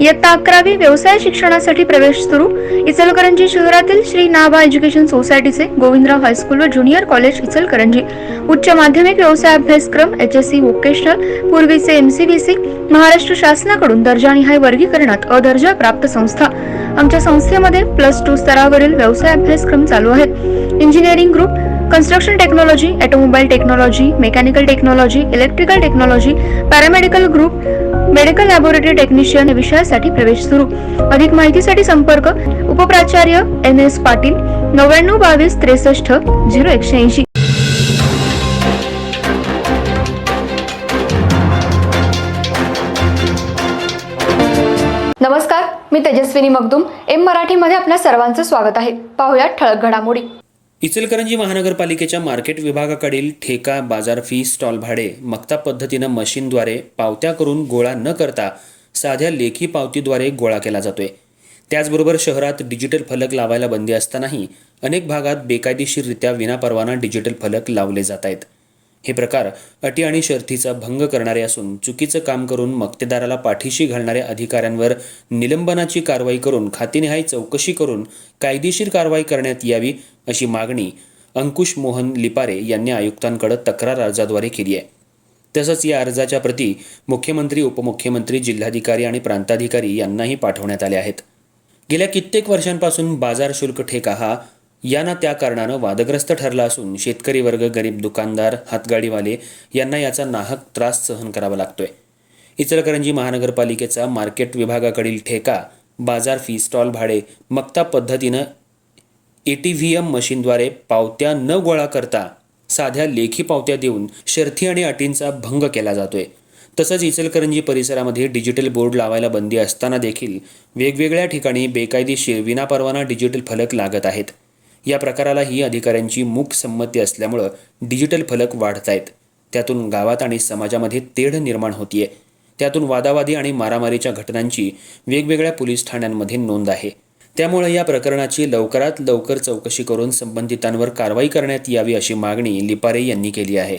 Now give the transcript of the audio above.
इयत्ता अकरावी व्यवसाय शिक्षणासाठी प्रवेश सुरू. इचलकरंजी शहरातील श्री नाभा एज्युकेशन सोसायटीचे गोविंदराव हायस्कूल व ज्युनियर कॉलेज इचलकरंजी. उच्च माध्यमिक व्यवसाय अभ्यासक्रम एच एस सी व्होकेशनल पूर्वीचे एमसीबीसी महाराष्ट्र शासनाकडून दर्जानिहाय वर्गीकरणात अदर्जा प्राप्त संस्था. आमच्या संस्थेमध्ये प्लस टू स्तरावरील व्यवसाय अभ्यासक्रम चालू आहेत. Engineering group construction technology automobile technology mechanical technology electrical technology paramedical group medical laboratory technician या विषयासाठी प्रवेश सुरू. अधिक माहितीसाठी संपर्क उपप्राचार्य एन एस पाटील नव्याण्णव बावीस त्रेसष्ट झिरो एकशे ऐंशी. नमस्कार मी तेजस्विनी मगदुम. एम मराठीमध्ये आपल्या सर्वांचं स्वागत आहे. पाहुयात ठळक घडामोडी. इचलकरंजी महानगरपालिकेच्या मार्केट विभागाकडील ठेका बाजार फी स्टॉल भाडे मक्ता पद्धतीनं मशीनद्वारे पावत्या करून गोळा न करता साध्या लेखी पावतीद्वारे गोळा केला जातोय. त्याचबरोबर शहरात डिजिटल फलक लावायला बंदी असतानाही अनेक भागात बेकायदेशीररित्या विनापरवाना डिजिटल फलक लावले जात आहेत. हे प्रकार अटी आणि शर्थीचा भंग करणारे असून चुकीचं काम करून मक्तेदाराला पाठीशी घालणाऱ्या अधिकाऱ्यांवर निलंबनाची कारवाई करून खातेनिहाय चौकशी करून कायदेशीर कारवाई करण्यात यावी अशी मागणी अंकुश मोहन लिपारे यांनी आयुक्तांकडे तक्रार अर्जाद्वारे केली आहे. तसंच या अर्जाच्या प्रती मुख्यमंत्री उपमुख्यमंत्री जिल्हाधिकारी आणि प्रांताधिकारी यांनाही पाठवण्यात आल्या आहेत. गेल्या कित्येक वर्षांपासून बाजार शुल्क ठेका हा यांना त्या कारणानं वादग्रस्त ठरला असून शेतकरी वर्ग गरीब दुकानदार हातगाडीवाले यांना याचा नाहक त्रास सहन करावा लागतोय. इचलकरंजी महानगरपालिकेचा मार्केट विभागाकडील ठेका बाजार फी स्टॉल भाडे मक्ता पद्धतीनं ए टी व्ही एम मशीनद्वारे पावत्या न गोळा करता साध्या लेखी पावत्या देऊन शर्थी आणि अटींचा भंग केला जातोय. तसंच इचलकरंजी परिसरामध्ये डिजिटल बोर्ड लावायला बंदी असताना देखील वेगवेगळ्या ठिकाणी बेकायदेशीर विनापरवाना डिजिटल फलक लागत आहेत. या प्रकारालाही अधिकाऱ्यांची मूक संमती असल्यामुळं डिजिटल फलक वाढत आहेत त्यातून गावात आणि समाजामध्ये तेढ निर्माण होतीये. त्यातून वादावादी आणि मारामारीच्या घटनांची वेगवेगळ्या पोलीस ठाण्यांमध्ये नोंद आहे. त्यामुळे या प्रकरणाची लवकरात लवकर चौकशी करून संबंधितांवर कारवाई करण्यात यावी अशी मागणी लिपारे यांनी केली आहे.